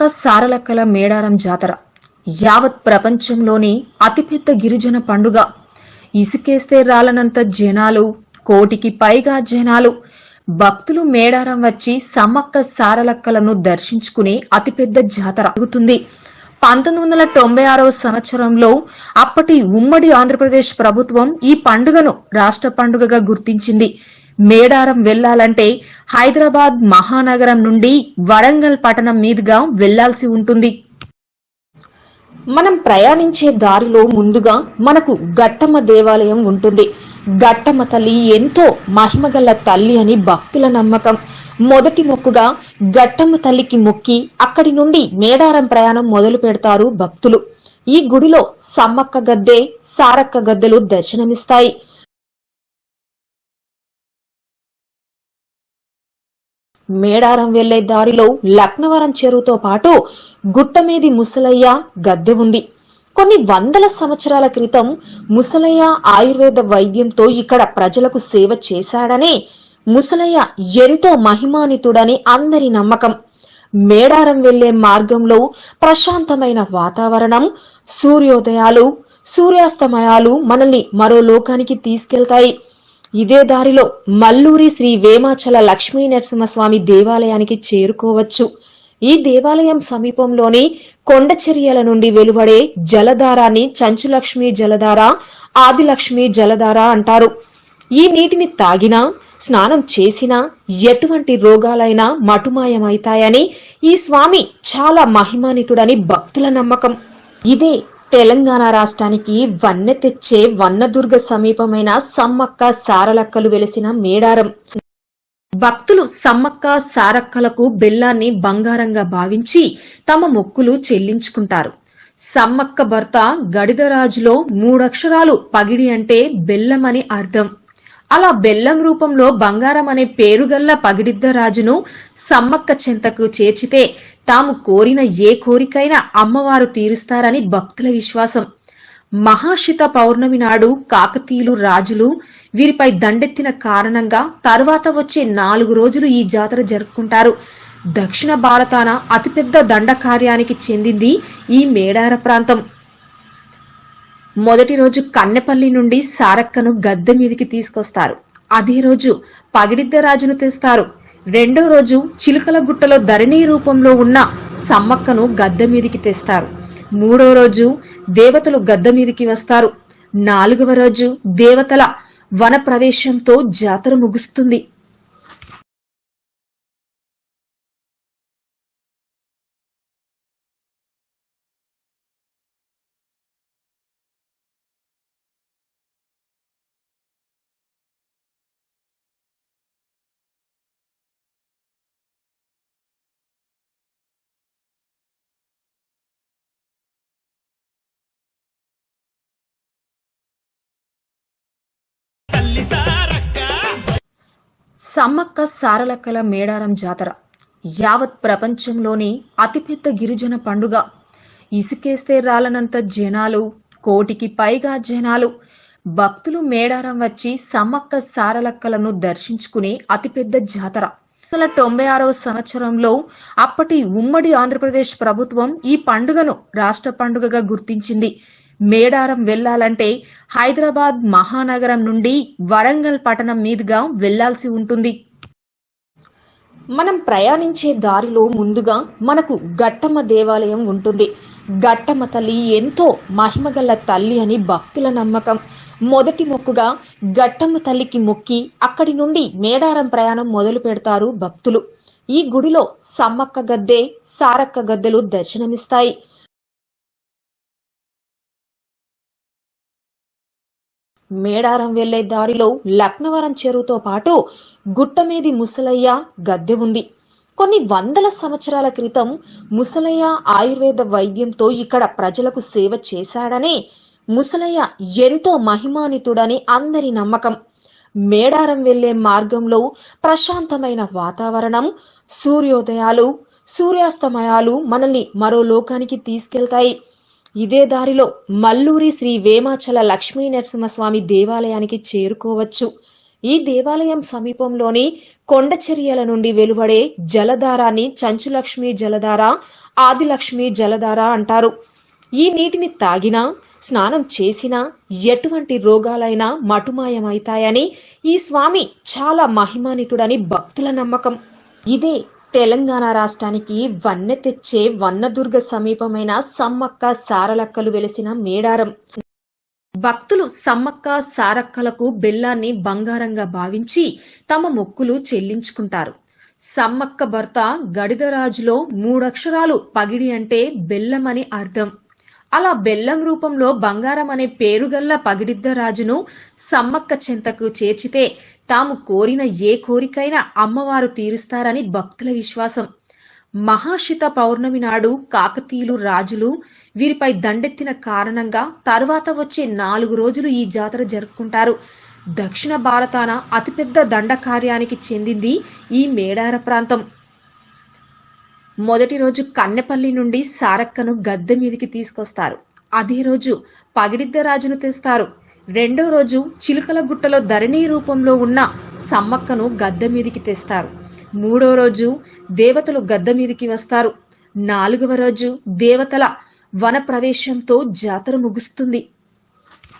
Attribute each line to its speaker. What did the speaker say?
Speaker 1: అక్క సారలక్కల మేడారం జాతర. యావత్ ప్రపంచంలోని అతిపెద్ద గిరిజన పండుగ. ఇసుకేస్తే రాలనంత జనాలు కోటికి పైగా జనాలు. భక్తులు మేడారం వచ్చి సమ్మక్క సారలక్కలను దర్శించుకునే అతిపెద్ద జాతర జరుగుతుంది. పంతొమ్మిది వందల తొంభై ఆరవ సంవత్సరంలో అప్పటి ఉమ్మడి ఆంధ్రప్రదేశ్ ప్రభుత్వం ఈ పండుగను రాష్ట్ర పండుగగా గుర్తించింది. మేడారం వెళ్ళాలంటే హైదరాబాద్ మహానగరం నుండి వరంగల్ పట్టణం మీదుగా వెళ్ళాల్సి ఉంటుంది. మనం ప్రయాణించే దారిలో ముందుగా మనకు గట్టమ్మ దేవాలయం ఉంటుంది. గట్టమ్మ తల్లి ఎంతో మహిమగల తల్లి అని భక్తుల నమ్మకం. మొదటి మొక్కుగా గట్టమ్మ తల్లికి మొక్కి అక్కడి నుండి మేడారం ప్రయాణం మొదలు పెడతారు భక్తులు. ఈ గుడిలో సమ్మక్క గద్దె సారక్క గద్దెలు దర్శనమిస్తాయి. మేడారం వెళ్ళే దారిలో లక్నవరం చెరువుతో పాటు గుట్టమీది ముసలయ్య గద్దె ఉంది. కొన్ని వందల సంవత్సరాల క్రితం ముసలయ్య ఆయుర్వేద వైద్యంతో ఇక్కడ ప్రజలకు సేవ చేశాడని ముసలయ్య ఎంతో మహిమానితుడని అందరి నమ్మకం. మేడారం వెళ్ళే మార్గంలో ప్రశాంతమైన వాతావరణం సూర్యోదయాలు సూర్యాస్తమయాలు మనల్ని మరో లోకానికి తీసుకెళ్తాయి. ఇదే దారిలో మల్లూరి శ్రీ వేమాచల లక్ష్మీ నరసింహస్వామి దేవాలయానికి చేరుకోవచ్చు. ఈ దేవాలయం సమీపంలోని కొండచర్యల నుండి వెలువడే జలధారాన్ని చంచులక్ష్మి జలధార ఆదిలక్ష్మి జలధార అంటారు. ఈ నీటిని తాగినా స్నానం చేసినా ఎటువంటి రోగాలైనా మటుమాయమైతాయని ఈ స్వామి చాలా మహిమానితుడని భక్తుల నమ్మకం. ఇదే తెలంగాణ రాష్ట్రానికి వన్నె తెచ్చే వన్నదుర్గ సమీపమైన సమ్మక్క సారలక్కలు వెలిసిన మేడారం. భక్తులు సమ్మక్క సారక్కలకు బెల్లాన్ని బంగారంగా భావించి తమ మొక్కులు చెల్లించుకుంటారు. సమ్మక్క భర్త గడిదరాజులో మూడక్షరాలు పగిడి అంటే బెల్లం అని అర్థం. అలా బెల్లం రూపంలో బంగారం అనే పేరుగల్ల పగిడిద్దరాజును సమ్మక్క చెంతకు చేర్చితే తాము కోరిన ఏ కోరికైనా అమ్మవారు తీరుస్తారని భక్తుల విశ్వాసం. మహాశిత పౌర్ణమి నాడు కాకతీయులు రాజులు వీరిపై దండెత్తిన కారణంగా తర్వాత వచ్చే నాలుగు రోజులు ఈ జాతర జరుపుకుంటారు. దక్షిణ భారతాన అతిపెద్ద దండ కార్యానికి చెందింది ఈ మేడార ప్రాంతం. మొదటి రోజు కన్నెపల్లి నుండి సారక్కను గద్దె మీదికి తీసుకొస్తారు. అదే రోజు పగిడిద్ద రాజును తెస్తారు. రెండో రోజు చిలుకల గుట్టలో ధరణి రూపంలో ఉన్న సమ్మక్కను గద్దె మీదికి తెస్తారు. మూడో రోజు దేవతలు గద్దె మీదికి వస్తారు. నాలుగవ రోజు దేవతల వన ప్రవేశంతో జాతర ముగుస్తుంది. సమ్మక్క సారలక్కల మేడారం జాతర. యావత్ ప్రపంచంలోని అతిపెద్ద గిరిజన పండుగ. ఇసుకేస్తే రాలనంత జనాలు కోటికి పైగా జనాలు. భక్తులు మేడారం వచ్చి సమ్మక్క సారలక్కలను దర్శించుకునే అతిపెద్ద జాతర. వందల తొంభై ఆరవ సంవత్సరంలో అప్పటి ఉమ్మడి ఆంధ్రప్రదేశ్ ప్రభుత్వం ఈ పండుగను రాష్ట్ర పండుగగా గుర్తించింది. మేడారం వెళ్ళాలంటే హైదరాబాద్ మహానగరం నుండి వరంగల్ పట్టణం మీదుగా వెళ్ళాల్సి ఉంటుంది. మనం ప్రయాణించే దారిలో ముందుగా మనకు గట్టమ్మ దేవాలయం ఉంటుంది. గట్టమ్మ తల్లి ఎంతో మహిమగల తల్లి అని భక్తుల నమ్మకం. మొదటి మొక్కుగా గట్టమ్మ తల్లికి మొక్కి అక్కడి నుండి మేడారం ప్రయాణం మొదలు పెడతారు భక్తులు. ఈ గుడిలో సమ్మక్క గద్దె సారక్క గద్దెలు దర్శనమిస్తాయి. మేడారం వెళ్ళే దారిలో లక్నవరం చెరువుతో పాటు గుట్టమీది ముసలయ్య గద్దె ఉంది. కొన్ని వందల సంవత్సరాల క్రితం ముసలయ్య ఆయుర్వేద వైద్యంతో ఇక్కడ ప్రజలకు సేవ చేశాడని ముసలయ్య ఎంతో మహిమానితుడని అందరి నమ్మకం. మేడారం వెళ్ళే మార్గంలో ప్రశాంతమైన వాతావరణం సూర్యోదయాలు సూర్యాస్తమయాలు మనల్ని మరో లోకానికి తీసుకెళ్తాయి. ఇదే దారిలో మల్లూరి శ్రీ వేమాచల లక్ష్మీ నరసింహస్వామి దేవాలయానికి చేరుకోవచ్చు. ఈ దేవాలయం సమీపంలోని కొండచర్యల నుండి వెలువడే జలధారాన్ని చంచులక్ష్మి జలధార ఆదిలక్ష్మి జలధార అంటారు. ఈ నీటిని తాగినా స్నానం చేసినా ఎటువంటి రోగాలైనా మటుమాయమవుతాయని ఈ స్వామి చాలా మహిమానితుడని భక్తుల నమ్మకం. ఇదే తెలంగాణ రాష్ట్రానికి వన్నె తెచ్చే వన్నదుర్గ సమీపమైన సమ్మక్క సారలక్కలు వెలిసిన మేడారం. భక్తులు సమ్మక్క సారక్కలకు బెల్లాన్ని బంగారంగా భావించి తమ మొక్కులు చెల్లించుకుంటారు. సమ్మక్క భర్త గడిదరాజులో మూడక్షరాలు పగిడి అంటే బెల్లం అని అర్థం. అలా బెల్లం రూపంలో బంగారం అనే పేరుగల్ల పగిడిద్దరాజును సమ్మక్క చెంతకు చేర్చితే తాము కోరిన ఏ కోరికైనా అమ్మవారు తీరుస్తారని భక్తుల విశ్వాసం. మహాశిత పౌర్ణమి నాడు కాకతీయులు రాజులు వీరిపై దండెత్తిన కారణంగా తర్వాత వచ్చే నాలుగు రోజులు ఈ జాతర జరుపుకుంటారు. దక్షిణ భారతాన అతిపెద్ద దండ కార్యానికి చెందింది ఈ మేడార ప్రాంతం. మొదటి రోజు కన్నెపల్లి నుండి సారక్కను గద్దె మీదికి తీసుకొస్తారు. అదే రోజు పగిడిద్ద రాజును తెస్తారు. రెండో రోజు చిలుకల గుట్టలో ధరణి రూపంలో ఉన్న సమ్మక్కను గద్దె మీదికి తెస్తారు. మూడో రోజు దేవతలు గద్దె మీదికి వస్తారు. నాలుగవ రోజు దేవతల వన ప్రవేశంతో జాతర ముగుస్తుంది.